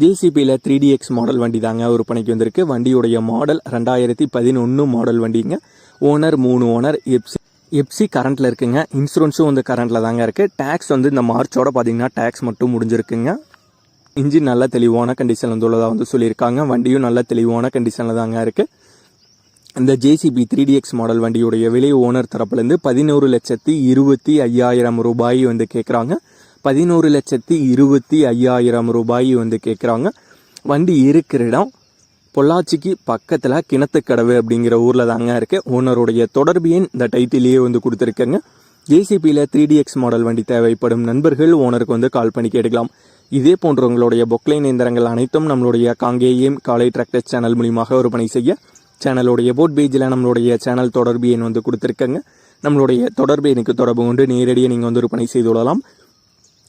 ஜேசிபியில் three DX model வண்டி தாங்க விற்பனைக்கு வந்திருக்கு. வண்டியுடைய மாடல் ரெண்டாயிரத்தி பதினொன்று மாடல் வண்டிங்க. ஓனர் மூணு ஓனர் எப்சி எப்சி கரண்ட்டில் இருக்குங்க. இன்சூரன்ஸும் வந்து கரண்ட்டில் தாங்க இருக்குது டேக்ஸ் வந்து இந்த மார்ச்சோட பார்த்தீங்கன்னா டேக்ஸ் மட்டும் முடிஞ்சிருக்குங்க. இன்ஜின் நல்ல தெளிவான கண்டிஷனில் வந்து உள்ளதாக வந்து சொல்லியிருக்காங்க. வண்டியும் நல்ல தெளிவான கண்டிஷனில் தாங்க இருக்குது இந்த ஜேசிபி த்ரீ டிஎக்ஸ் மாடல் வண்டியுடைய விலை ஓனர் தரப்புலேருந்து பதினோரு லட்சத்தி இருபத்தி ஐயாயிரம் ரூபாய் வந்து கேட்குறாங்க பதினோரு லட்சத்தி இருபத்தி ஐயாயிரம் ரூபாய் வந்து கேட்குறாங்க வண்டி இருக்கிற இடம் பொள்ளாச்சிக்கு பக்கத்தில் கிணத்துக்கடவு அப்படிங்கிற ஊரில் தாங்க இருக்குது ஓனருடைய தொடர்பு எண் இந்த டைட்டிலேயே வந்து கொடுத்துருக்கேங்க. ஜேசிபியில் த்ரீ டிஎக்ஸ் மாடல் வண்டி தேவைப்படும் நண்பர்கள் ஓனருக்கு வந்து கால் பண்ணி கேட்டுக்கலாம். இதே போன்றவங்களுடைய பொக்லைன் இயந்திரங்கள் அனைத்தும் நம்மளுடைய காங்கேயம் காலை டிராக்டர் சேனல் மூலியமாக விற்பனை செய்ய சேனலுடைய போட் பேஜில் நம்மளுடைய சேனல் தொடர்பு எண் வந்து கொடுத்துருக்கேங்க. நம்மளுடைய தொடர்பு எனக்கு தொடர்பு கொண்டு நேரடியாக நீங்கள் வந்து விற்பனை செய்து கொள்ளலாம்.